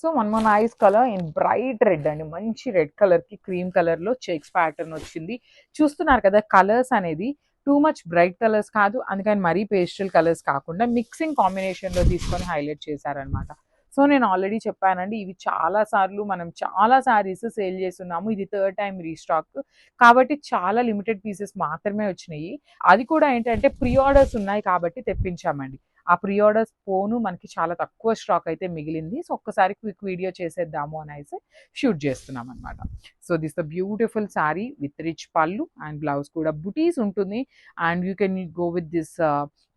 So one more ice colour in bright red అండి. మంచి red కలర్కి క్రీమ్ కలర్లో చెక్స్ ప్యాటర్న్ వచ్చింది. చూస్తున్నారు కదా కలర్స్ అనేది. టూ మచ్ బ్రైట్ కలర్స్ కాదు అందుకని మరీ పేస్టల్ కలర్స్ కాకుండా మిక్సింగ్ కాంబినేషన్లో తీసుకొని హైలైట్ చేశారనమాట సో నేను ఆల్రెడీ చెప్పానండి ఇవి చాలా సార్లు మనం చాలా సారీస్ సేల్ చేస్తున్నాము. ఇది థర్డ్ టైం రీస్టాక్. కాబట్టి చాలా లిమిటెడ్ పీసెస్ మాత్రమే వచ్చినాయి. అది కూడా ఏంటంటే ప్రీ ఆర్డర్స్ ఉన్నాయి కాబట్టి తెప్పించామండి. ఆ ప్రీ ఆర్డర్స్ పోను మనకి చాలా తక్కువ స్టాక్ అయితే మిగిలింది. సో ఒక్కసారి క్విక్ వీడియో చేసేద్దాము అని అయితే షూట్ చేస్తున్నాం అనమాట so this the beautiful sari with rich పళ్ళు అండ్ బ్లౌజ్ కూడా బుటీస్ ఉంటుంది. And you can go with this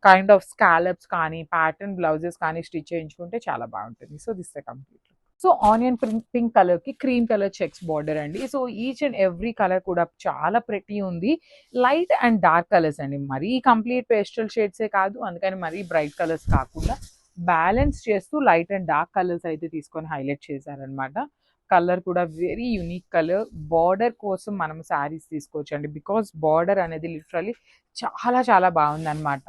kind of scallops కానీ ప్యాటర్న్ బ్లౌజెస్ కానీ స్టిచ్ చేయించుకుంటే చాలా బాగుంటుంది. So this the complete so onion pink కలర్కి క్రీమ్ కలర్ చెక్స్ బార్డర్ అండి. So each and every colour కూడా చాలా ప్రెటీ ఉంది. లైట్ అండ్ డార్క్ కలర్స్ అండి మరీ. కంప్లీట్ పేస్టల్ షేడ్సే కాదు. అందుకని మరీ బ్రైట్ కలర్స్ కాకుండా బ్యాలెన్స్ చేస్తూ లైట్ అండ్ డార్క్ కలర్స్ అయితే తీసుకొని హైలైట్ చేశారనమాట కలర్ కూడా వెరీ యూనిక్ కలర్. బార్డర్ కోసం మనం శారీస్ తీసుకోవచ్చు అండి బికాస్ బార్డర్ అనేది లిటరలీ చాలా చాలా బాగుందన్నమాట.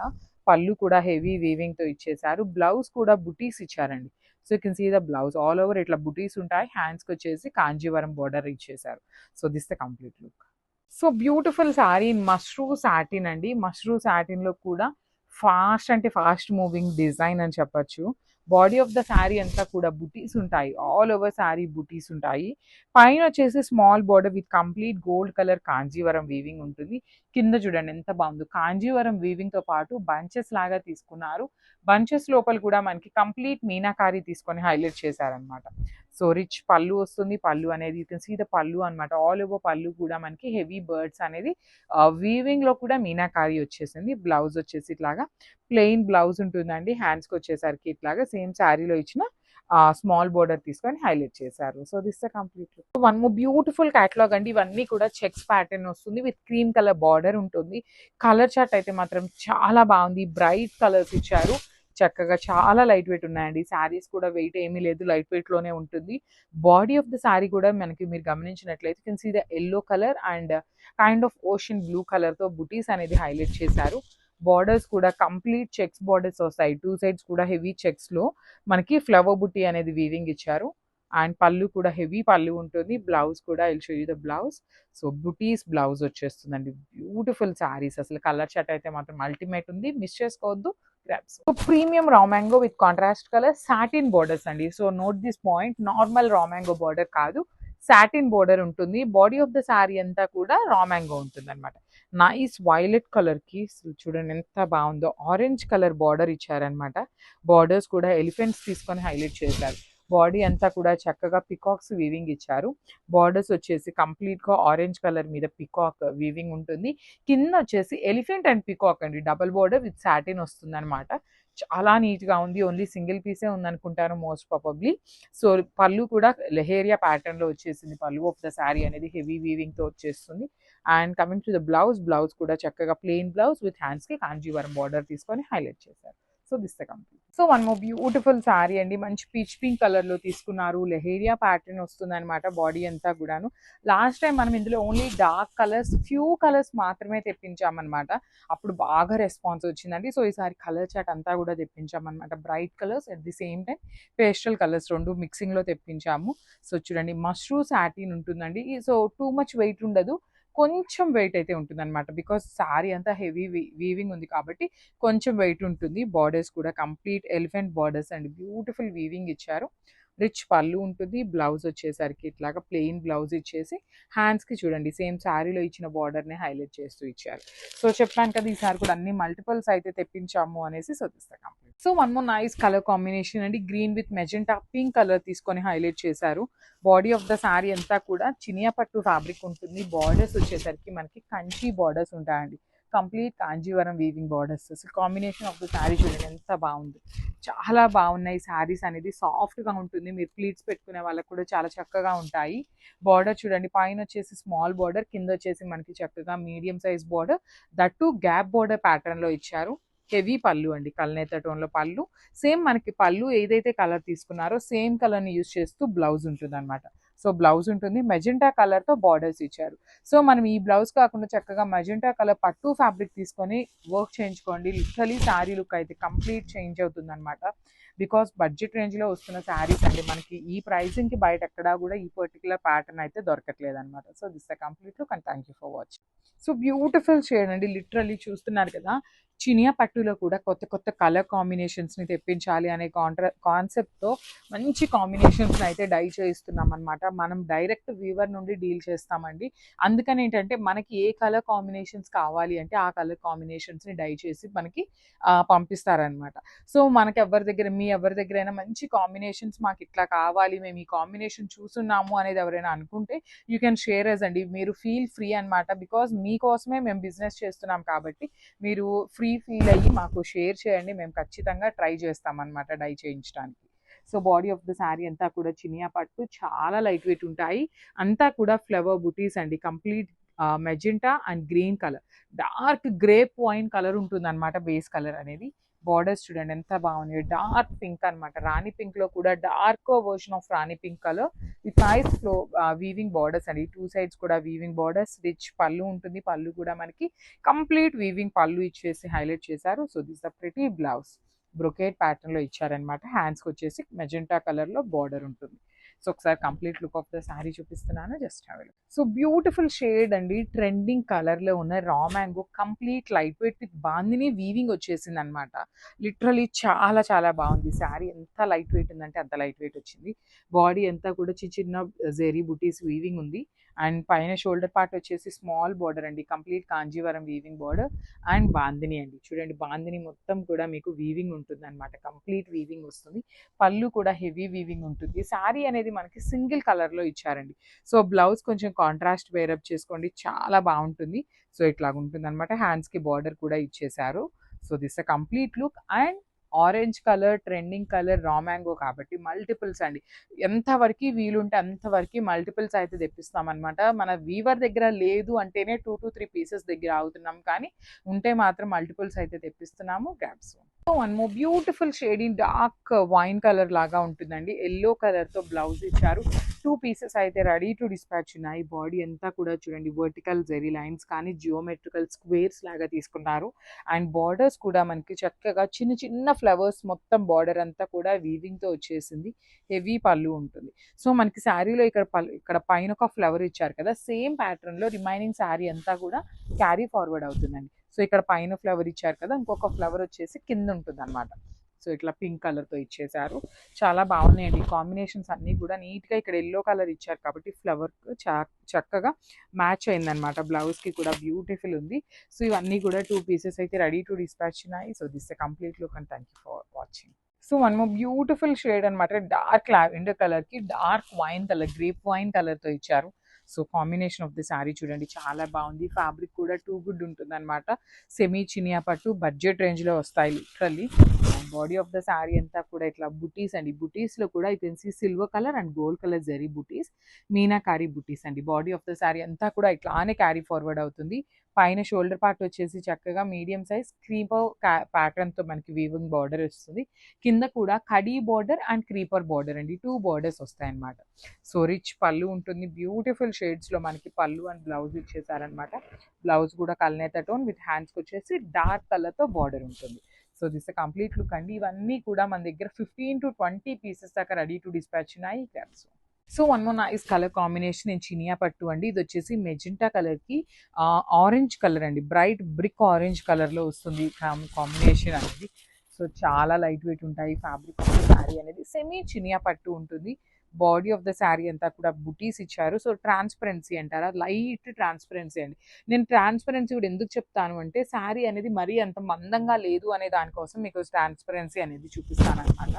పళ్ళు కూడా హెవీ వీవింగ్తో ఇచ్చేసారు బ్లౌజ్ కూడా బుటీస్ ఇచ్చారండి. So you can see the blouse all over ఇట్లా బుటీస్ ఉంటాయి. హ్యాండ్స్కి వచ్చేసి కాంజీవరం బార్డర్ ఇచ్చేసారు so this the complete look so beautiful sari mashru satin అండి. మష్రూ సాటిన్లో కూడా ఫాస్ట్ అంటే ఫాస్ట్ మూవింగ్ డిజైన్ అని చెప్పచ్చు. బాడీ ఆఫ్ ద శారీ అంతా కూడా బుటీస్ ఉంటాయి ఆల్ ఓవర్ శారీ బుటీస్ ఉంటాయి పైన వచ్చేసి small border with complete gold colour Kanjeevaram weaving ఉంటుంది కింద చూడండి ఎంత బాగుందో. కాంజీవరం వీవింగ్తో పాటు బంచెస్ లాగా తీసుకున్నారు. బంచెస్ లోపల కూడా మనకి కంప్లీట్ మీనాకారి తీసుకొని హైలైట్ చేశారనమాట సో రిచ్ పళ్ళు వస్తుంది. పళ్ళు అనేది యూ కెన్ సీ ద పళ్ళు అనమాట ఆల్ ఓవర్ పళ్ళు కూడా మనకి హెవీ బర్డ్స్ అనేది వీవింగ్లో కూడా మీనాకారి వచ్చేసింది. బ్లౌజ్ వచ్చేసి ఇట్లాగా. ప్లెయిన్ బ్లౌజ్ ఉంటుందండి. హ్యాండ్స్కి వచ్చేసరికి ఇట్లాగా. సేమ్ శారీలో ఇచ్చిన స్మాల్ బోర్డర్ తీసుకొని హైలైట్ చేశారు. So this complete one more beautiful catalogue అండి. ఇవన్నీ కూడా చెక్స్ ప్యాటర్న్ వస్తుంది. విత్ క్రీమ్ కలర్ బార్డర్ ఉంటుంది. కలర్ చార్ట్ అయితే మాత్రం చాలా బాగుంది. బ్రైట్ కలర్స్ ఇచ్చారు. చక్కగా చాలా లైట్ వెయిట్ ఉన్నాయండి. శారీస్ కూడా వెయిట్ ఏమీ లేదు లైట్ వెయిట్లోనే ఉంటుంది. బాడీ ఆఫ్ ద శారీ కూడా మనకి మీరు గమనించినట్లయితే can see the yellow colour and kind of ocean blue కలర్తో బుటీస్ అనేది హైలైట్ చేశారు. బార్డర్స్ కూడా కంప్లీట్ చెక్స్ బార్డర్స్ వస్తాయి. టూ సైడ్స్ కూడా హెవీ చెక్స్లో మనకి ఫ్లవర్ బుట్టి అనేది వీవింగ్ ఇచ్చారు. అండ్ పళ్ళు కూడా హెవీ పళ్ళు ఉంటుంది. బ్లౌజ్ కూడా I'll show you the blouse so buttis blouse వచ్చేస్తుందండి. బ్యూటిఫుల్ శారీస్ అసలు కలర్ షర్ట్ అయితే మాత్రం అల్టిమేట్ ఉంది. మిస్ చేసుకోవద్దు. Grapes so premium raw mango with contrast colour satin borders అండి. So note this point normal raw mango border కాదు. Satin border ఉంటుంది. Body of the sari అంతా కూడా రా మ్యాంగో ఉంటుంది అనమాట నైస్ వైలెట్ కలర్కి చూడండి ఎంత బాగుందో. ఆరెంజ్ కలర్ బార్డర్ ఇచ్చారనమాట బార్డర్స్ కూడా ఎలిఫెంట్స్ తీసుకొని హైలైట్ చేశారు. బాడీ అంతా కూడా చక్కగా పికాక్స్ వీవింగ్ ఇచ్చారు. బార్డర్స్ వచ్చేసి కంప్లీట్గా ఆరెంజ్ కలర్ మీద పికాక్ వీవింగ్ ఉంటుంది. కింద వచ్చేసి ఎలిఫెంట్ అండ్ పికాక్ అండి. డబల్ బార్డర్ విత్ సాటిన్ వస్తుంది అనమాట చాలా నీట్గా ఉంది. ఓన్లీ సింగిల్ పీసే ఉందనుకుంటాను మోస్ట్ ప్రాబబ్లీ. సో పళ్ళు కూడా లెహేరియా ప్యాటర్న్లో వచ్చేసింది. పళ్ళు ఆఫ్ ద శారీ అనేది హెవీ వీవింగ్తో వచ్చేస్తుంది. And coming to the blouse blouse కూడా చక్కగా ప్లెయిన్ బ్లౌజ్ విత్ హ్యాండ్స్కి కాంజీవరం బార్డర్ తీసుకొని హైలైట్ చేశారు. So this the complete so one more beautiful sari అండి. మంచి పీచ్ పింక్ కలర్లో తీసుకున్నారు. లెహేరియా ప్యాటర్న్ వస్తుంది అనమాట బాడీ అంతా కూడాను. లాస్ట్ టైం మనం ఇందులో only dark colours few colours మాత్రమే తెప్పించామన్నమాట. అప్పుడు బాగా రెస్పాన్స్ వచ్చిందండి. సో ఈసారి కలర్ చాట్ అంతా కూడా తెప్పించామన్నమాట. Bright colours at the same time pastel colours రెండు మిక్సింగ్లో తెప్పించాము. సో చూడండి మష్రూ సాటిన్ ఉంటుందండి. సో టూ మచ్ వెయిట్ ఉండదు. కొంచెం వెయిట్ అయితే ఉంటుంది అనమాట బికాస్ శారీ అంతా హెవీ వీవింగ్ ఉంది కాబట్టి కొంచెం వెయిట్ ఉంటుంది. బార్డర్స్ కూడా complete elephant borders and beautiful weaving ఇచ్చారు. రిచ్ పళ్ళు ఉంటుంది. బ్లౌజ్ వచ్చేసరికి ఇట్లాగా ప్లెయిన్ బ్లౌజ్ ఇచ్చేసి హ్యాండ్స్కి చూడండి. సేమ్ శారీలో ఇచ్చిన బార్డర్ని హైలైట్ చేస్తూ ఇచ్చారు. సో చెప్పాను కదా ఈసారి కూడా అన్ని మల్టిపల్స్ అయితే తెప్పించాము అనేసి సోదిస్తా complete. So one more nice colour combination అండి. Green with magenta pink colour తీసుకొని హైలైట్ చేశారు. బాడీ ఆఫ్ ద శారీ అంతా కూడా చినియా పట్టు ఫ్యాబ్రిక్ ఉంటుంది. బార్డర్స్ వచ్చేసరికి మనకి కంచి బార్డర్స్ ఉంటాయండి. కంప్లీట్ కాంజీవరం వీవింగ్ బార్డర్స్ అసలు కాంబినేషన్ ఆఫ్ ద శారీ చూడండి ఎంత బాగుంది. చాలా బాగున్నాయి శారీస్ అనేది. సాఫ్ట్గా ఉంటుంది. మీరు ప్లీట్స్ పెట్టుకునే వాళ్ళకి కూడా చాలా చక్కగా ఉంటాయి. బార్డర్ చూడండి. పైన వచ్చేసి స్మాల్ బార్డర్ కింద వచ్చేసి మనకి చక్కగా medium size border that gap border ప్యాటర్న్లో ఇచ్చారు. హెవీ పళ్ళు అండి. కల్నేత టోన్లో పళ్ళు. సేమ్ మనకి పళ్ళు ఏదైతే కలర్ తీసుకున్నారో సేమ్ కలర్ని యూజ్ చేస్తూ బ్లౌజ్ ఉంటుంది అనమాట సో బ్లౌజ్ ఉంటుంది. మెజెంటా కలర్తో బార్డర్స్ ఇచ్చారు. సో మనం ఈ బ్లౌజ్ కాకుండా చక్కగా మెజెంటా కలర్ పట్టు ఫ్యాబ్రిక్ తీసుకొని వర్క్ చేయించుకోండి. లిటరలీ శారీ లుక్ అయితే కంప్లీట్ చేంజ్ అవుతుంది అనమాట బికాస్ బడ్జెట్ రేంజ్లో వస్తున్న శారీస్ అండి మనకి ఈ ప్రైసింగ్కి బయట ఎక్కడా కూడా ఈ పర్టికులర్ ప్యాటర్న్ అయితే దొరకట్లేదు అనమాట so this the complete look and thank you for watch so beautiful shade అండి. లిటరల్లీ చూస్తున్నారు కదా చినియా పట్టులో కూడా కొత్త కొత్త కలర్ కాంబినేషన్స్ని తెప్పించాలి అనే కాంట్రా కాన్సెప్ట్తో మంచి కాంబినేషన్స్ని అయితే డై చేయిస్తున్నాం అనమాట మనం డైరెక్ట్ వీవర్ నుండి డీల్ చేస్తామండి. అందుకని ఏంటంటే మనకి ఏ కలర్ కాంబినేషన్స్ కావాలి అంటే ఆ కలర్ కాంబినేషన్స్ని డై చేసి మనకి పంపిస్తారనమాట. సో మనకి ఎవరి దగ్గర మీ ఎవరి దగ్గరైనా మంచి కాంబినేషన్స్ మాకు ఇట్లా కావాలి మేము ఈ కాంబినేషన్ చూస్తున్నాము అనేది ఎవరైనా అనుకుంటే యూ కెన్ షేర్ అస్ అండి. మీరు ఫీల్ ఫ్రీ అనమాట బికాస్ మీకోసమే మేము బిజినెస్ చేస్తున్నాం కాబట్టి మీరు ఫ్రీ ఫీల్ అయ్యి మాకు షేర్ చేయండి. మేము ఖచ్చితంగా ట్రై చేస్తాం డై చేయించడానికి. So body of the sari అంతా కూడా చినియా పట్టు చాలా లైట్ వెయిట్ ఉంటాయి. అంతా కూడా ఫ్లవర్ బుటీస్ అండి. Complete magenta and green colour dark grey point colour ఉంటుంది అనమాట బేస్ కలర్ అనేది. బార్డర్స్ చూడండి ఎంత బాగుంది. డార్క్ పింక్ అనమాట రాణి పింక్లో కూడా dark version of rani pink colour with nice flow weaving borders అండి. టూ సైడ్స్ కూడా వీవింగ్ బార్డర్స్ రిచ్ పళ్ళు ఉంటుంది. పళ్ళు కూడా మనకి కంప్లీట్ వీవింగ్ పళ్ళు ఇచ్చేసి హైలైట్ చేశారు. So this the pretty blouse brocade ప్యాటర్న్లో ఇచ్చారనమాట హ్యాండ్స్కి వచ్చేసి మెజెంటా కలర్లో బార్డర్ ఉంటుంది. సో ఒకసారి complete look of the sari చూపిస్తున్నాను just have so beautiful shade అండి ట్రెండింగ్ కలర్లో ఉన్న raw mango complete light weight with bandhani weaving వచ్చేసింది అనమాట లిటరలీ చాలా చాలా బాగుంది. శారీ ఎంత లైట్ వెయిట్ ఉందంటే అంత లైట్ వెయిట్ వచ్చింది. బాడీ అంతా కూడా చిన్న చిన్న జెరీ బుటీస్ వీవింగ్ ఉంది. అండ్ పైన షోల్డర్ పార్ట్ వచ్చేసి స్మాల్ బార్డర్ అండి. Complete Kanjeevaram weaving border and bandhani అండి. చూడండి బాందిని మొత్తం కూడా మీకు వీవింగ్ ఉంటుంది అనమాట కంప్లీట్ వీవింగ్ వస్తుంది. పళ్ళు కూడా హెవీ వీవింగ్ ఉంటుంది. శారీ అనేది మనకి సింగిల్ కలర్లో ఇచ్చారండి. సో బ్లౌజ్ కొంచెం కాంట్రాస్ట్ వేరప్ చేసుకోండి. చాలా బాగుంటుంది. సో ఇట్లా ఉంటుంది అనమాట హ్యాండ్స్కి బార్డర్ కూడా ఇచ్చేశారు so this uh complete look and orange colour trending colour raw mango కాబట్టి మల్టిపుల్స్ అండి. ఎంతవరకు వీలుంటే అంతవరకు మల్టిపుల్స్ అయితే తెప్పిస్తామన్నమాట. మన వీవర్ దగ్గర లేదు అంటేనే టూ టు త్రీ పీసెస్ దగ్గర అవుతున్నాం కానీ ఉంటే మాత్రం మల్టిపుల్స్ అయితే తెప్పిస్తున్నాము. Gaps one more beautiful shading dark wine colour లాగా ఉంటుందండి. ఎల్లో కలర్తో బ్లౌజ్ ఇచ్చారు. టూ పీసెస్ అయితే రెడీ టు డిస్పాచ్ ఉన్నాయి. బాడీ అంతా కూడా చూడండి వర్టికల్ జెరీ లైన్స్ కానీ జియోమెట్రికల్ స్క్వేర్స్ లాగా తీసుకున్నారు. అండ్ బార్డర్స్ కూడా మనకి చక్కగా చిన్న చిన్న ఫ్లవర్స్ మొత్తం బార్డర్ అంతా కూడా వీవింగ్తో వచ్చేసింది. హెవీ పళ్ళు ఉంటుంది. సో మనకి శారీలో ఇక్కడ ఇక్కడ పైన ఒక ఫ్లవర్ ఇచ్చారు కదా. సేమ్ ప్యాటర్న్లో రిమైనింగ్ శారీ అంతా కూడా క్యారీ ఫార్వర్డ్ అవుతుందండి. సో ఇక్కడ పైన ఫ్లవర్ ఇచ్చారు కదా ఇంకొక ఫ్లవర్ వచ్చేసి కింద ఉంటుంది అనమాట సో ఇట్లా పింక్ కలర్తో ఇచ్చేసారు చాలా బాగున్నాయండి. కాంబినేషన్స్ అన్నీ కూడా నీట్గా ఇక్కడ ఎల్లో కలర్ ఇచ్చారు కాబట్టి ఫ్లవర్ చక్కగా మ్యాచ్ అయిందనమాట బ్లౌజ్కి కూడా బ్యూటిఫుల్ ఉంది. సో ఇవన్నీ కూడా టూ పీసెస్ అయితే రెడీ టు డిస్పాచ్ ఉన్నాయి. So this complete look and thank you for watching. So one beautiful shade అనమాట డార్క్ లావెండర్ కలర్కి dark wine colour grape wine కలర్తో ఇచ్చారు. So combination of the sari చూడండి చాలా బాగుంది. ఫ్యాబ్రిక్ కూడా టూ గుడ్ ఉంటుంది అనమాట సెమీ చినియా పట్టు బడ్జెట్ రేంజ్లో వస్తాయి literally. Body of the sari అంతా కూడా ఇట్లా బుటీస్ అండి. బుటీస్లో కూడా C silver colour and gold colour zari బుటీస్ మీనాకారి బుటీస్ అండి. బాడీ ఆఫ్ ద శారీ అంతా కూడా ఇట్లానే క్యారీ ఫార్వర్డ్ అవుతుంది. పైన షోల్డర్ పార్ట్ వచ్చేసి చక్కగా మీడియం సైజ్ క్రీపర్ ప్యాటర్న్తో మనకి వీవింగ్ బార్డర్ వస్తుంది. కింద కూడా కడీ బార్డర్ అండ్ క్రీపర్ బార్డర్ అండి. టూ బార్డర్స్ వస్తాయి సో రిచ్ పళ్ళు ఉంటుంది. బ్యూటిఫుల్ షేడ్స్లో మనకి పళ్ళు అండ్ బ్లౌజ్ ఇచ్చేసారనమాట బ్లౌజ్ కూడా కల్నేత టోన్ విత్ హ్యాండ్స్కి వచ్చేసి డార్క్ కలర్తో బార్డర్ ఉంటుంది. సో దిస్ కంప్లీట్ లుక్ అండి. ఇవన్నీ కూడా మన దగ్గర ఫిఫ్టీన్ టు ట్వంటీ పీసెస్ దాకా రెడీ టు డిస్పాచ్ ఉన్నాయి caps so one more nice colour combination నేను చినియా పట్టు అండి. ఇది వచ్చేసి మెజెంటా కలర్కి ఆరెంజ్ కలర్ అండి. బ్రైట్ బ్రిక్ ఆరెంజ్ కలర్లో వస్తుంది కాంబినేషన్ అనేది. సో చాలా లైట్ వెయిట్ ఉంటాయి. ఫ్యాబ్రిక్ ఆఫ్ ద శారీ అనేది సెమీ చినియా పట్టు ఉంటుంది. బాడీ ఆఫ్ ద శారీ అంతా కూడా బుటీస్ ఇచ్చారు. సో ట్రాన్స్పరెన్సీ అంటారా? లైట్ ట్రాన్స్పరెన్సీ అండి. నేను ట్రాన్స్పరెన్సీ కూడా ఎందుకు చెప్తాను అంటే శారీ అనేది మరీ అంత మందంగా లేదు అనే దానికోసం మీకు ట్రాన్స్పరెన్సీ అనేది చూపిస్తాను అనమాట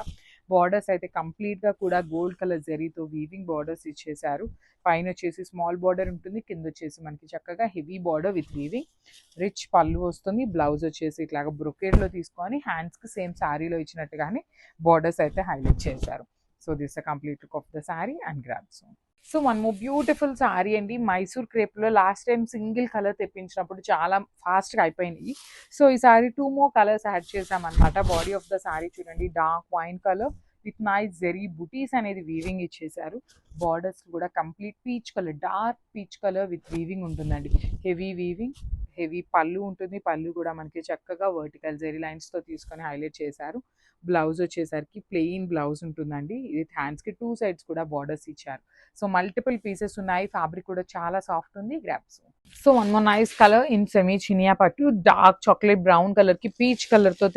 బార్డర్స్ అయితే కంప్లీట్గా కూడా గోల్డ్ కలర్ జరీతో వీవింగ్ బార్డర్స్ ఇచ్చేసారు పైన వచ్చేసి స్మాల్ బార్డర్ ఉంటుంది కింద వచ్చేసి మనకి చక్కగా heavy border with weaving. Rich pallu వస్తుంది బ్లౌజ్ వచ్చేసి ఇట్లాగా బ్రొకేడ్లో తీసుకొని హ్యాండ్స్కి సేమ్ శారీలో ఇచ్చినట్టుగానే బార్డర్స్ అయితే హైలైట్ చేశారు. So this complete look of the sari and grasp so one more beautiful sari అండి. మైసూర్ క్రేప్లో లాస్ట్ టైం సింగిల్ కలర్ తెప్పించినప్పుడు చాలా ఫాస్ట్గా అయిపోయినాయి. సో ఈ sari two more colours add చేసామన్నమాట. బాడీ ఆఫ్ ద శారీ చూడండి. Dark wine colour with nice zari బుటీస్ అనేది వీవింగ్ ఇచ్చేసారు. బార్డర్స్ కూడా complete peach colour dark peach colour with weaving ఉంటుందండి. Heavy weaving. హెవీ పళ్ళు ఉంటుంది. పళ్ళు కూడా మనకి చక్కగా వర్టికల్ జెరీ లైన్స్తో తీసుకొని హైలైట్ చేశారు. బ్లౌజ్ వచ్చేసరికి ప్లెయిన్ బ్లౌజ్ ఉంటుందండి. విత్ హ్యాండ్స్కి టూ సైడ్స్ కూడా బార్డర్స్ ఇచ్చారు. సో మల్టిపుల్ పీసెస్ ఉన్నాయి. ఫ్యాబ్రిక్ కూడా చాలా సాఫ్ట్ ఉంది. Grasp so one more nice colour in semi Chiniya పట్టు. డార్క్ చాక్లెట్ బ్రౌన్ కలర్కి పీచ్ కలర్తో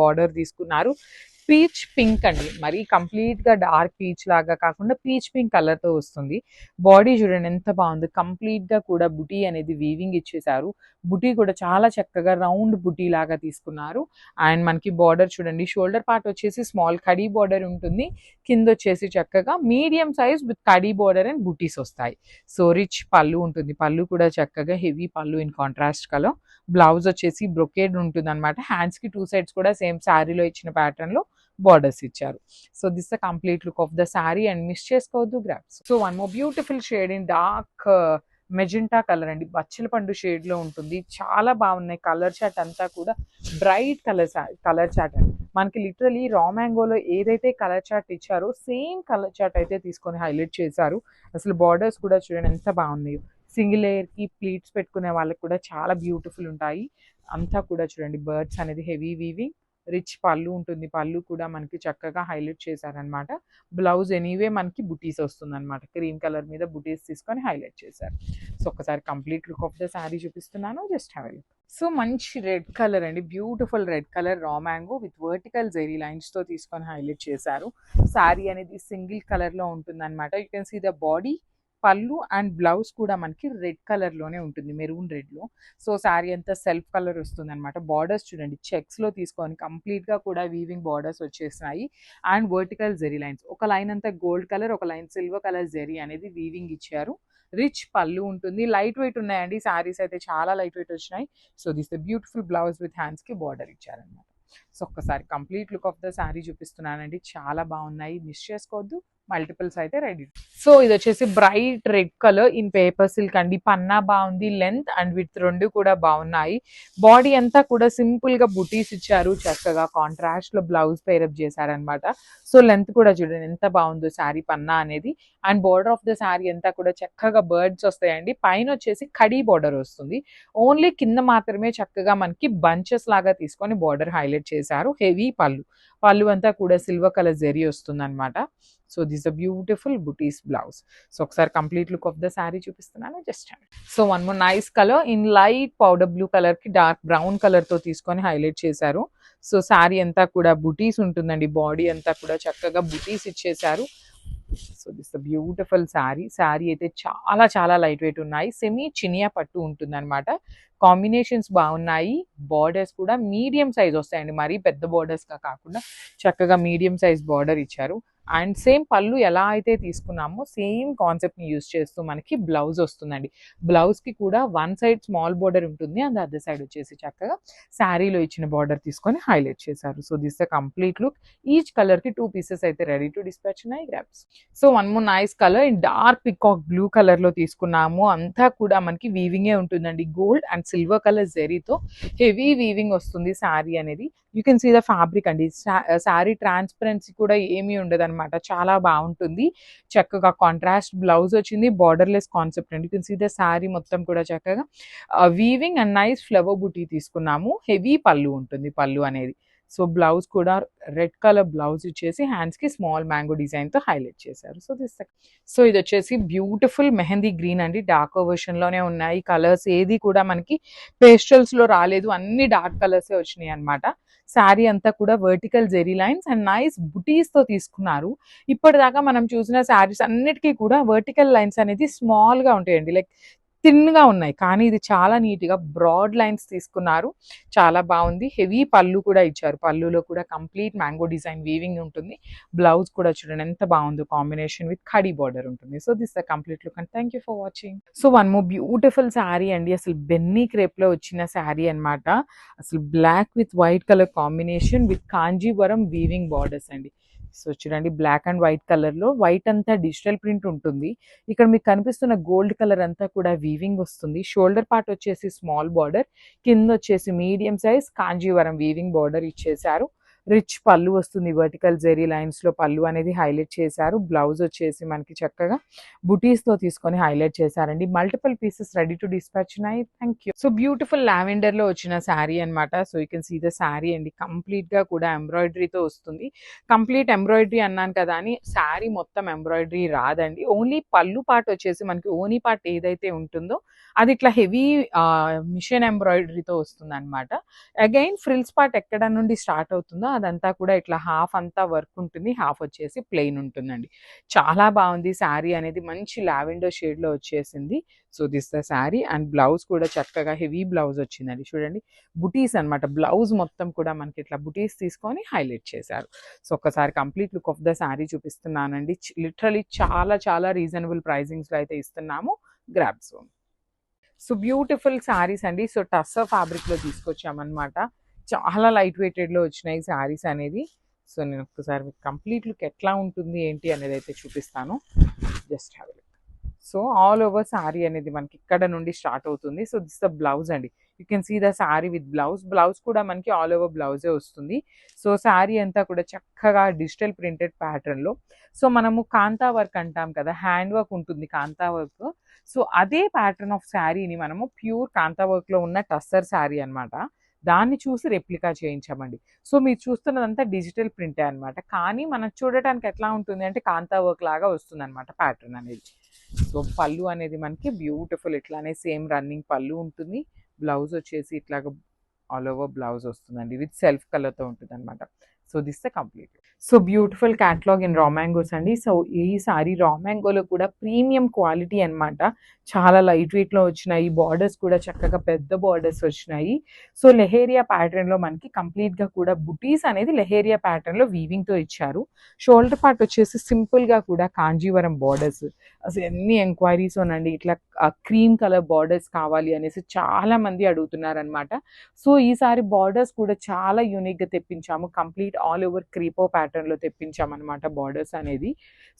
బార్డర్ తీసుకున్నారు. పీచ్ పింక్ అండి. మరి కంప్లీట్గా డార్క్ పీచ్ లాగా కాకుండా పీచ్ పింక్ కలర్తో వస్తుంది. బాడీ చూడండి ఎంత బాగుంది. కంప్లీట్గా కూడా బుటీ అనేది వీవింగ్ ఇచ్చేసారు. బుటీ కూడా చాలా చక్కగా రౌండ్ బుటీ లాగా తీసుకున్నారు. అండ్ మనకి బార్డర్ చూడండి. షోల్డర్ పార్ట్ వచ్చేసి స్మాల్ కడీ బార్డర్ ఉంటుంది. కింద వచ్చేసి చక్కగా మీడియం సైజ్ విత్ కడీ బార్డర్ అండ్ బుటీస్ వస్తాయి. సో రిచ్ పళ్ళు ఉంటుంది. పళ్ళు కూడా చక్కగా heavy pallu in contrast colour. Blouse వచ్చేసి బ్రొకేడ్ ఉంటుంది అనమాట హ్యాండ్స్కి టూ సైడ్స్ కూడా సేమ్ శారీలో ఇచ్చిన ప్యాటర్న్లో బార్డర్స్ ఇచ్చారు. So this the complete look of the sari and miss చేసుకోవద్దు grasp so one more beautiful shade in dark magenta colour అండి. బచ్చల పండు షేడ్లో ఉంటుంది. చాలా బాగున్నాయి. కలర్ చాట్ అంతా కూడా బ్రైట్ కలర్ కలర్ చాట్ అండి. మనకి లిటరలీ రా మ్యాంగోలో ఏదైతే కలర్ చాట్ ఇచ్చారో సేమ్ కలర్ చాట్ అయితే తీసుకొని హైలైట్ చేశారు. అసలు బార్డర్స్ కూడా చూడండి ఎంత బాగున్నాయో. సింగిల్ లేయర్కి ప్లీట్స్ పెట్టుకునే వాళ్ళకి కూడా చాలా బ్యూటిఫుల్ ఉంటాయి. అంతా కూడా చూడండి బర్డ్స్ అనేది హెవీ వీవింగ్ రిచ్ పళ్ళు ఉంటుంది. పళ్ళు కూడా మనకి చక్కగా హైలైట్ చేశారనమాట. బ్లౌజ్ ఎనీవే మనకి బుటీస్ వస్తుంది అనమాట క్రీమ్ కలర్ మీద బుటీస్ తీసుకొని హైలైట్ చేశారు. సో ఒకసారి complete look of the sari చూపిస్తున్నాను. Just have look. సో మంచి రెడ్ కలర్ అండి. Beautiful red colour raw mango with vertical zari లైన్స్తో తీసుకొని హైలైట్ చేశారు. శారీ అనేది సింగిల్ కలర్లో ఉంటుంది అనమాట you can see the body pallu and blouse కూడా మనకి రెడ్ కలర్లోనే ఉంటుంది మెరూన్ రెడ్లో సో శారీ అంతా సెల్ఫ్ కలర్ వస్తుంది అనమాట బార్డర్స్ చూడండి చెక్స్లో తీసుకొని కంప్లీట్గా కూడా వీవింగ్ బార్డర్స్ వచ్చేసినాయి. అండ్ వర్టికల్ జెరీ లైన్స్ ఒక లైన్ అంతా గోల్డ్ కలర్ ఒక లైన్ సిల్వర్ కలర్ జెరీ అనేది వీవింగ్ ఇచ్చారు. రిచ్ పళ్ళు ఉంటుంది. లైట్ వెయిట్ ఉన్నాయండి. శారీస్ అయితే చాలా లైట్ వెయిట్ వచ్చినాయి. So this the beautiful blouse with హ్యాండ్స్కి బార్డర్ ఇచ్చారనమాట సో ఒక్కసారి complete look of the sari చూపిస్తున్నానండి. చాలా బాగున్నాయి. మిస్ చేసుకోవద్దు. మల్టిపుల్స్ అయితే రెడీ. సో ఇది వచ్చేసి bright red colour in paper silk అండి. పన్నా బాగుంది. లెంత్ అండ్ విత్ రెండు కూడా బాగున్నాయి. బాడీ అంతా కూడా సింపుల్గా బుటీస్ ఇచ్చారు. చక్కగా కాంట్రాస్ట్లో బ్లౌజ్ పేరప్ చేశారనమాట. సో లెంత్ కూడా చూడండి. ఎంత బాగుందో శారీ పన్నా అనేది. And border of the sari అంతా కూడా చక్కగా బర్డ్స్ వస్తాయండి. పైన వచ్చేసి కడీ బార్డర్ వస్తుంది. ఓన్లీ కింద మాత్రమే చక్కగా మనకి బంచెస్ లాగా తీసుకొని బార్డర్ హైలైట్ చేసి చేశారు. హెవీ పళ్ళు. పళ్ళు అంతా కూడా సిల్వర్ కలర్ జెరీ వస్తుంది అనమాట సో దిస్ అ బ్యూటిఫుల్ బుటీస్ బ్లౌజ్. సో ఒకసారి complete look of the sari చూపిస్తున్నాను. Just so one more nice colour. In light powder blue కలర్కి డార్క్ బ్రౌన్ కలర్తో తీసుకొని హైలైట్ చేశారు. సో శారీ అంతా కూడా బుటీస్ ఉంటుందండి. బాడీ అంతా కూడా చక్కగా బుటీస్ ఇచ్చేసారు so this beautiful sari. Sari అయితే చాలా చాలా లైట్ వెయిట్ ఉన్నాయి. సెమీ చినియా పట్టు ఉంటుంది అనమాట కాంబినేషన్స్ బాగున్నాయి. బార్డర్స్ కూడా మీడియం సైజ్ వస్తాయండి. మరీ పెద్ద బార్డర్స్గా కాకుండా చక్కగా మీడియం సైజ్ బార్డర్ ఇచ్చారు. అండ్ సేమ్ పళ్ళు ఎలా అయితే తీసుకున్నామో సేమ్ కాన్సెప్ట్ని యూస్ చేస్తూ మనకి బ్లౌజ్ వస్తుందండి. బ్లౌజ్కి కూడా వన్ సైడ్ స్మాల్ బార్డర్ ఉంటుంది అండ్ అదర్ సైడ్ వచ్చేసి చక్కగా శారీలో ఇచ్చిన బార్డర్ తీసుకొని హైలైట్ చేశారు. So this the complete look. Each కలర్కి టూ పీసెస్ అయితే రెడీ టు డిస్పాచ్ ఉన్నాయి grasp so one more nice colour. In dark peacock blue కలర్లో తీసుకున్నాము. అంతా కూడా మనకి వీవింగే ఉంటుందండి. గోల్డ్ అండ్ సిల్వర్ కలర్ జెరీతో హెవీ వీవింగ్ వస్తుంది శారీ అనేది. You can see the fabric అండి. శారీ ట్రాన్స్పరెన్సీ కూడా ఏమీ ఉండదు. అనమాట చాలా బాగుంటుంది. చక్కగా కాంట్రాస్ట్ బ్లౌజ్ వచ్చింది బార్డర్లెస్ కాన్సెప్ట్ అండి. కెన్ సీ ద శారీ మొత్తం కూడా చక్కగా వీవింగ్ అండ్ నైస్ ఫ్లవర్ బుటీ తీసుకున్నాము. హెవీ పళ్ళు ఉంటుంది పళ్ళు అనేది. సో బ్లౌజ్ కూడా రెడ్ కలర్ బ్లౌజ్ ఇచ్చేసి హ్యాండ్స్కి స్మాల్ మ్యాంగో డిజైన్తో హైలైట్ చేశారు. సో దిస్ సో ఇది వచ్చేసి బ్యూటిఫుల్ మెహందీ గ్రీన్ అండి. డార్క్ వర్షన్లోనే ఉన్నాయి. కలర్స్ ఏది కూడా మనకి పేస్టల్స్లో రాలేదు. అన్ని డార్క్ కలర్స్ వచ్చినాయి అన్నమాట. శారీ అంతా కూడా vertical zari lines and nice బుటీస్తో తీసుకున్నారు. ఇప్పటిదాకా మనం చూసిన శారీస్ అన్నిటికీ కూడా వర్టికల్ లైన్స్ అనేది స్మాల్గా ఉంటాయండి. లైక్ థిన్గా ఉన్నాయి. కానీ ఇది చాలా నీట్గా బ్రాడ్ లైన్స్ తీసుకున్నారు. చాలా బాగుంది. హెవీ పళ్ళు కూడా ఇచ్చారు. పళ్ళులో కూడా కంప్లీట్ మ్యాంగో డిజైన్ వీవింగ్ ఉంటుంది. బ్లౌజ్ కూడా చూడండి ఎంత బాగుందో కాంబినేషన్ విత్ ఖడీ బార్డర్ ఉంటుంది. So this the complete look and thank you for watching. So one more beautiful sari అండి. అసలు బెన్నీ క్రేప్లో వచ్చిన శారీ అన్నమాట. అసలు black with white colour combination with Kanjeevaram weaving borders అండి. సో చూడండి బ్లాక్ అండ్ వైట్ కలర్లో వైట్ అంతా డిజిటల్ ప్రింట్ ఉంటుంది. ఇక్కడ మీకు కనిపిస్తున్న గోల్డ్ కలర్ అంతా కూడా వీవింగ్ వస్తుంది. షోల్డర్ పార్ట్ వచ్చేసి స్మాల్ బార్డర్ కింద వచ్చేసి medium size Kanjeevaram weaving border ఇచ్చేసారు రిచ్ పళ్ళు వస్తుంది. వర్టికల్ జెరీ లైన్స్లో పళ్ళు అనేది హైలైట్ చేశారు. బ్లౌజ్ వచ్చేసి మనకి చక్కగా బుటీస్తో తీసుకొని హైలైట్ చేశారండి. Multiple pieces ready to dispatch ఉన్నాయి థ్యాంక్ యూ. సో బ్యూటిఫుల్ లావెండర్లో వచ్చిన శారీ అన్నమాట. So you can see the sari అండి. కంప్లీట్గా కూడా ఎంబ్రాయిడరీతో వస్తుంది. కంప్లీట్ ఎంబ్రాయిడరీ అన్నాను కదా అని శారీ మొత్తం ఎంబ్రాయిడరీ రాదండి. ఓన్లీ పళ్ళు పార్ట్ వచ్చేసి మనకి ఓనీ పార్ట్ ఏదైతే ఉంటుందో అది ఇట్లా హెవీ మిషన్ ఎంబ్రాయిడరీతో వస్తుంది అనమాట అగైన్ ఫ్రిల్స్ పార్ట్ ఎక్కడ నుండి స్టార్ట్ అవుతుందో అదంతా కూడా ఇట్లా హాఫ్ అంతా వర్క్ ఉంటుంది. హాఫ్ వచ్చేసి ప్లెయిన్ ఉంటుందండి. చాలా బాగుంది. శారీ అనేది మంచి లావెండర్ షేడ్లో వచ్చేసింది. So this the sari and blouse కూడా చక్కగా హెవీ బ్లౌజ్ వచ్చిందండి. చూడండి. బుటీస్ అన్నమాట. బ్లౌజ్ మొత్తం కూడా మనకి ఇట్లా బుటీస్ తీసుకొని హైలైట్ చేశారు. సో ఒక్కసారి complete look of the sari చూపిస్తున్నానండి. లిటరలీ చాలా చాలా రీజనబుల్ ప్రైజింగ్స్లో అయితే ఇస్తున్నాము. గ్రాప్ సో బ్యూటిఫుల్ శారీస్ అండి. సో టస్సర్ ఫ్యాబ్రిక్లో తీసుకొచ్చామన్నమాట. చాలా లైట్ వెయిటెడ్లో వచ్చినాయి శారీస్ అనేది. సో నేను ఒక్కసారి మీకు కంప్లీట్ లుక్ ఎట్లా ఉంటుంది ఏంటి అనేది అయితే చూపిస్తాను. Just have look. So all over sari అనేది మనకి ఇక్కడ నుండి స్టార్ట్ అవుతుంది. సో దిస్ ద బ్లౌజ్ అండి. You can see the sari with blouse. Blouse కూడా మనకి ఆల్ ఓవర్ బ్లౌజే వస్తుంది. సో శారీ అంతా కూడా చక్కగా డిజిటల్ ప్రింటెడ్ ప్యాటర్న్లో. సో మనము కాంతా వర్క్ అంటాం కదా హ్యాండ్ వర్క్ ఉంటుంది కాంతా వర్క్. సో అదే ప్యాటర్న్ ఆఫ్ శారీని మనము ప్యూర్ కాంతా వర్క్లో ఉన్న టస్సర్ శారీ అన్నమాట. దాన్ని చూసి రెప్లికా చేయించామండి. సో మీరు చూస్తున్నదంతా డిజిటల్ ప్రింటే అనమాట కానీ మనం చూడటానికి ఎట్లా ఉంటుంది అంటే కాంతా వర్క్ లాగా వస్తుంది అనమాట ప్యాటర్న్ అనేది. సో పళ్ళు అనేది మనకి బ్యూటిఫుల్ ఇట్లానే సేమ్ రన్నింగ్ పళ్ళు ఉంటుంది. బ్లౌజ్ వచ్చేసి ఇట్లాగ ఆల్ ఓవర్ బ్లౌజ్ వస్తుందండి. విత్ సెల్ఫ్ కలర్తో ఉంటుంది అనమాట so this the complete. So beautiful catalogue in raw mangoes అండి. సో ఈ సారీ రామాంగోలో కూడా ప్రీమియం క్వాలిటీ అన్నమాట. చాలా లైట్ వెయిట్లో వచ్చినాయి. బార్డర్స్ కూడా చక్కగా పెద్ద బార్డర్స్ వచ్చినాయి. సో లెహేరియా ప్యాటర్న్లో మనకి కంప్లీట్గా కూడా బుటీస్ అనేది లెహేరియా ప్యాటర్న్లో వీవింగ్తో ఇచ్చారు. షోల్డర్ పార్ట్ వచ్చేసి సింపుల్గా కూడా కాంజీవరం బార్డర్స్ అసలు ఎన్ని ఎంక్వైరీస్ ఉనండి ఇట్లా క్రీమ్ కలర్ బార్డర్స్ కావాలి అనేసి చాలా మంది అడుగుతున్నారనమాట సో ఈసారి బార్డర్స్ కూడా చాలా యూనిక్గా తెప్పించాము. కంప్లీట్ ఆల్ ఓవర్ క్రీపో ప్యాటర్న్లో తెప్పించామన్నమాట బార్డర్స్ అనేది.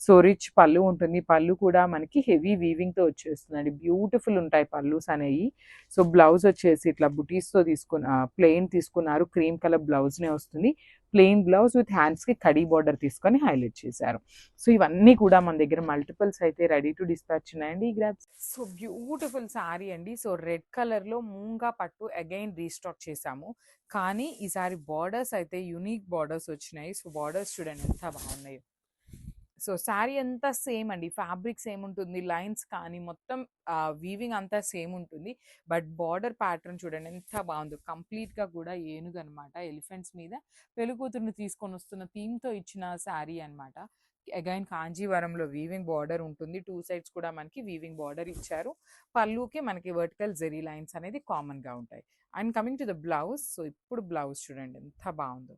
సో రిచ్ పళ్ళు ఉంటుంది. పళ్ళు కూడా మనకి హెవీ వీవింగ్తో వచ్చేస్తుందండి బ్యూటిఫుల్ ఉంటాయి పళ్ళుస్ అనేవి సో బ్లౌజ్ వచ్చేసి ఇట్లా బుటీస్తో తీసుకున్న ప్లెయిన్ తీసుకున్నారు. క్రీమ్ కలర్ బ్లౌజ్నే వస్తుంది. ప్లెయిన్ బ్లౌజ్ విత్ హ్యాండ్స్కి కడీ బార్డర్ తీసుకొని హైలైట్ చేశారు. సో ఇవన్నీ కూడా మన దగ్గర మల్టిపుల్స్ అయితే రెడీ టు డిస్పాచ్ ఉన్నాయండి. ఈ గ్రాప్స్ సో బ్యూటిఫుల్ శారీ అండి. సో రెడ్ కలర్లో మూంగా పట్టు అగైన్ రీస్టాక్ చేశాము. కానీ ఈసారి బార్డర్స్ అయితే యునిక్ బార్డర్స్ వచ్చినాయి. సో బార్డర్స్ చూడండి ఎంత బాగున్నాయో. సో శారీ అంతా సేమ్ అండి. ఫ్యాబ్రిక్ సేమ్ ఉంటుంది లైన్స్ కానీ మొత్తం వీవింగ్ అంతా సేమ్ ఉంటుంది. బట్ బార్డర్ ప్యాటర్న్ చూడండి ఎంత బాగుందో. కంప్లీట్గా కూడా ఏనుగు అనమాట ఎలిఫెంట్స్ మీద పెళ్ళికూతురుని తీసుకొని వస్తున్న థీమ్తో ఇచ్చిన శారీ అనమాట అగైన్ కాంజీవరంలో వీవింగ్ బార్డర్ ఉంటుంది. టూ సైడ్స్ కూడా మనకి వీవింగ్ బార్డర్ ఇచ్చారు. పళ్ళుకి మనకి వర్టికల్ జెరీ లైన్స్ అనేది కామన్గా ఉంటాయి. And coming to the blouse. So ఇప్పుడు బ్లౌజ్ చూడండి ఎంత బాగుందో.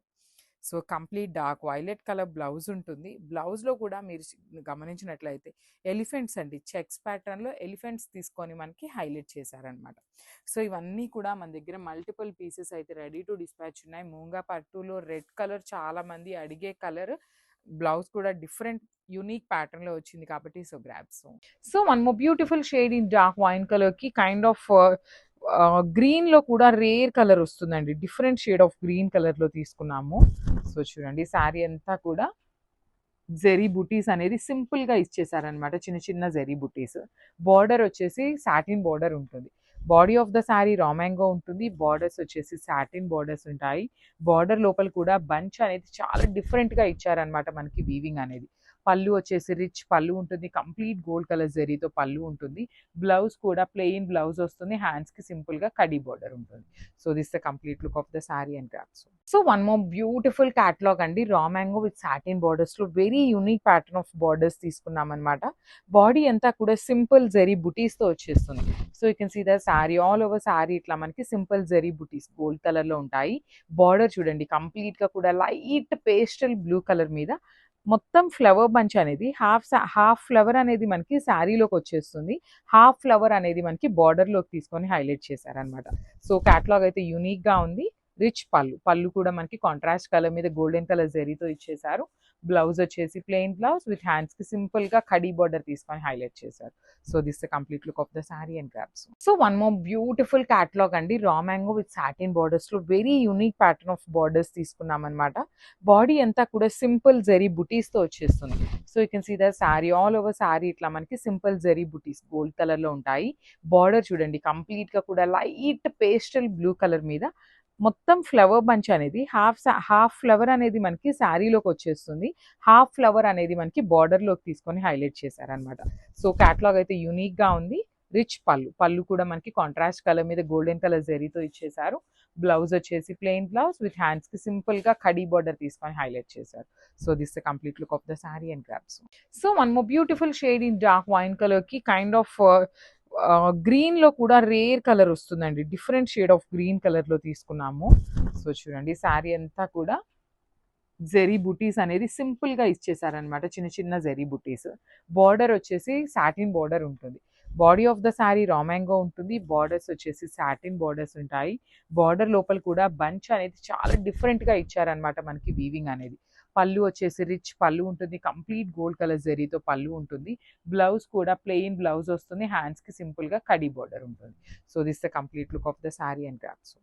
So complete dark violet colour blouse ఉంటుంది. బ్లౌజ్లో కూడా మీరు గమనించినట్లయితే ఎలిఫెంట్స్ అండి. చెక్స్ ప్యాటర్న్లో ఎలిఫెంట్స్ తీసుకొని మనకి హైలైట్ చేశారనమాట. సో ఇవన్నీ కూడా మన దగ్గర మల్టిపుల్ పీసెస్ అయితే రెడీ టు డిస్పాచ్ ఉన్నాయి. మూంగా పట్టులో రెడ్ కలర్ చాలామంది అడిగే కలర్ బ్లౌజ్ కూడా డిఫరెంట్ యూనిక్ ప్యాటర్న్లో వచ్చింది కాబట్టి so grapes so one more beautiful shade in dark wine కలర్కి కైండ్ ఆఫ్ గ్రీన్లో కూడా రేర్ కలర్ వస్తుందండి. డిఫరెంట్ షేడ్ ఆఫ్ గ్రీన్ కలర్లో తీసుకున్నాము. సో చూడండి శారీ అంతా కూడా జెరీ బుటీస్ అనేది సింపుల్గా ఇచ్చేసారనమాట చిన్న చిన్న జెరీ బుటీస్. బార్డర్ వచ్చేసి సాటిన్ బార్డర్ ఉంటుంది. Body of the sari raw mango ఉంటుంది. బార్డర్స్ వచ్చేసి సాటిన్ బార్డర్స్ ఉంటాయి. బార్డర్ లోపల కూడా బంచ్ అనేది చాలా డిఫరెంట్గా ఇచ్చారనమాట మనకి వీవింగ్ అనేది. పళ్ళు వచ్చేసి రిచ్ పళ్ళు ఉంటుంది. కంప్లీట్ గోల్డ్ కలర్ జరీతో పళ్ళు ఉంటుంది. బ్లౌజ్ కూడా ప్లెయిన్ బ్లౌజ్ వస్తుంది. హ్యాండ్స్కి సింపుల్గా కడీ బార్డర్ ఉంటుంది. So this the complete look of the sari and crafts. So one more beautiful catalogue అండి. Raw mango with satin బార్డర్స్లో very unique pattern of borders తీసుకున్నాం అనమాట బాడీ అంతా కూడా సింపుల్ జెరీ బుటీస్తో వచ్చేస్తుంది. So you can see the sari all over sari ఇట్లా మనకి simple zari బుటీస్ gold కలర్లో ఉంటాయి. బార్డర్ చూడండి. కంప్లీట్గా కూడా లైట్ పేస్టల్ బ్లూ కలర్ మీద మొత్తం ఫ్లవర్ బంచ్ అనేది హాఫ్ హాఫ్ ఫ్లవర్ అనేది మనకి శారీలోకి వచ్చేస్తుంది. హాఫ్ ఫ్లవర్ అనేది మనకి బార్డర్లోకి లోకి తీసుకొని హైలైట్ చేశారనమాట సో క్యాటలాగ్ అయితే యూనిక్గా ఉంది. రిచ్ పళ్ళు. పళ్ళు కూడా మనకి కాంట్రాస్ట్ కలర్ మీద గోల్డెన్ కలర్ జరీతో ఇచ్చేసారు. బ్లౌజ్ వచ్చేసి ప్లెయిన్ బ్లౌజ్ విత్ హ్యాండ్స్కి సింపుల్గా కడీ బార్డర్ తీసుకొని హైలైట్ చేశారు. So this the complete look of the sari and crafts so one more beautiful catalogue అండి. Raw mango with satin బార్డర్స్లో very unique pattern of borders తీసుకున్నాం అనమాట బాడీ అంతా కూడా సింపుల్ జరీ బుటీస్తో వచ్చేస్తుంది. So you can see the sari all over sari ఇట్లా మనకి simple zari బుటీస్ gold కలర్లో ఉంటాయి. బార్డర్ చూడండి కంప్లీట్గా కూడా లైట్ పేస్టల్ బ్లూ కలర్ మీద మొత్తం ఫ్లవర్ బంచ్ అనేది హాఫ్ హాఫ్ ఫ్లవర్ అనేది మనకి శారీలోకి వచ్చేస్తుంది. హాఫ్ ఫ్లవర్ అనేది మనకి బార్డర్లోకి లోకి తీసుకొని హైలైట్ చేశారనమాట సో క్యాట్లాగ్ అయితే యూనిక్గా ఉంది. రిచ్ పళ్ళు. పళ్ళు కూడా మనకి కాంట్రాస్ట్ కలర్ మీద గోల్డెన్ కలర్ జరీతో ఇచ్చేసారు బ్లౌజ్ వచ్చేసి ప్లెయిన్ బ్లౌజ్ విత్ హ్యాండ్స్కి సింపుల్గా కడీ బార్డర్ తీసుకొని హైలైట్ చేశారు. So this the complete look of the sari and crafts so మనము beautiful shade in dark wine కలర్కి కైండ్ ఆఫ్ uh, గ్రీన్లో కూడా రేర్ కలర్ వస్తుందండి. డిఫరెంట్ షేడ్ ఆఫ్ గ్రీన్ కలర్లో తీసుకున్నాము. సో చూడండి శారీ అంతా కూడా జెరీ బుటీస్ అనేది సింపుల్గా ఇచ్చేసారనమాట చిన్న చిన్న జెరీ బుటీస్. బార్డర్ వచ్చేసి సాటిన్ బార్డర్ ఉంటుంది. Body of the sari raw mango ఉంటుంది. బార్డర్స్ వచ్చేసి సాటిన్ బార్డర్స్ ఉంటాయి. బార్డర్ లోపల కూడా బంచ్ అనేది చాలా డిఫరెంట్గా ఇచ్చారనమాట మనకి వీవింగ్ అనేది. పళ్ళు వచ్చేసి రిచ్ పళ్ళు ఉంటుంది. కంప్లీట్ గోల్డ్ కలర్ జరీతో పళ్ళు ఉంటుంది. బ్లౌజ్ కూడా ప్లెయిన్ బ్లౌజ్ వస్తుంది. హ్యాండ్స్కి సింపుల్గా కడీ బార్డర్ ఉంటుంది. So this the complete look of the sari and crafts.